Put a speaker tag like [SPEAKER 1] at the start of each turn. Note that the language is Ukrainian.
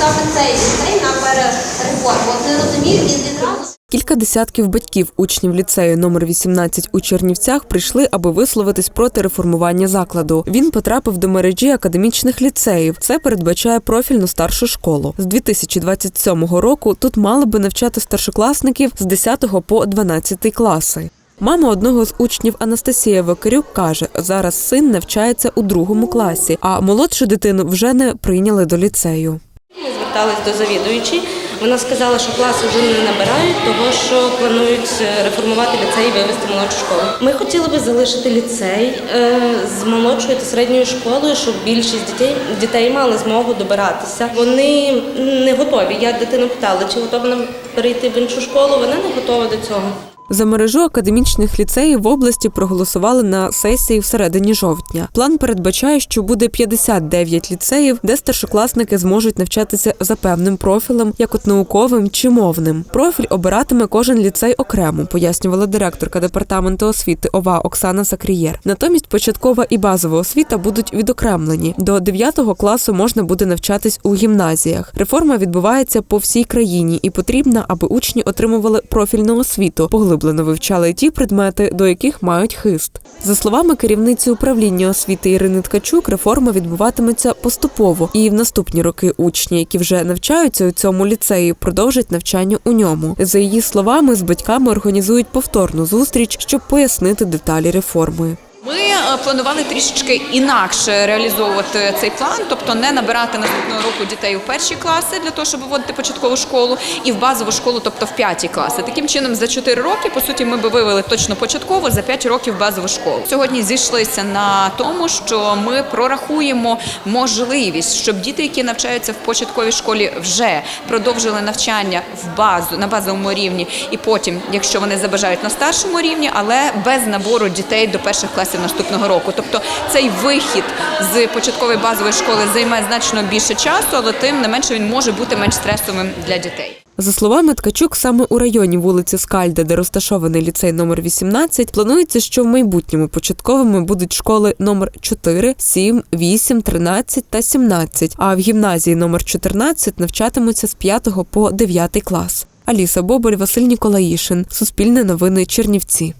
[SPEAKER 1] саме цей ліцей на перереформу. Не розумів він відразу.
[SPEAKER 2] Кілька десятків батьків учнів ліцею номер 18 у Чернівцях прийшли, аби висловитись проти реформування закладу. Він потрапив до мережі академічних ліцеїв. Це передбачає профільну старшу школу. З 2027 року тут мали би навчати старшокласників з 10 по 12 класи. Мама одного з учнів Анастасія Вакарюк каже, зараз син навчається у другому класі, а молодшу дитину вже не прийняли до ліцею.
[SPEAKER 3] Звертались до завідуючої. Вона сказала, що класи вже не набирають, того що планують е, реформувати ліцей і вивести молодшу школу. Ми хотіли би залишити ліцей е, з молодшою та середньою школою, щоб більшість дітей дітей мали змогу добиратися. Вони не готові. Я дитину питала, чи готова нам перейти в іншу школу. Вона не готова до цього.
[SPEAKER 2] За мережу академічних ліцеїв в області проголосували на сесії всередині жовтня. План передбачає, що буде 59 ліцеїв, де старшокласники зможуть навчатися за певним профілем, як от науковим чи мовним. Профіль обиратиме кожен ліцей окремо, пояснювала директорка департаменту освіти ОВА Оксана Сакрієр. Натомість початкова і базова освіта будуть відокремлені. До 9 класу можна буде навчатись у гімназіях. Реформа відбувається по всій країні і потрібна, аби учні отримували профільну освіту, поглиблено вивчали ті предмети, до яких мають хист. За словами керівниці управління освіти Ірини Ткачук, реформа відбуватиметься поступово, і в наступні роки учні, які вже навчаються у цьому ліцеї, продовжать навчання у ньому. За її словами, з батьками організують повторну зустріч, щоб пояснити деталі реформи.
[SPEAKER 4] Е, планували трішечки інакше реалізовувати цей план, тобто не набирати наступного року дітей у перші класи для того, щоб вводити початкову школу, і в базову школу, тобто в п'яті класи. Таким чином, за 4 роки, по суті, ми би вивели точно початкову, за 5 років базову школу. Сьогодні зійшлися на тому, що ми прорахуємо можливість, щоб діти, які навчаються в початковій школі, вже продовжили навчання в базу на базовому рівні, і потім, якщо вони забажають на старшому рівні, але без набору дітей до перших класів наступного року. Тобто цей вихід з початкової базової школи займе значно більше часу, але тим не менше він може бути менш стресовим для дітей.
[SPEAKER 2] За словами Ткачук, саме у районі вулиці Скальда, де розташований ліцей номер 18, планується, що в майбутньому початковими будуть школи номер 4, 7, 8, 13 та 17, а в гімназії номер 14 навчатимуться з 5 по 9 клас. Аліса Боболь, Василь Ніколаїшин. Суспільне новини Чернівці.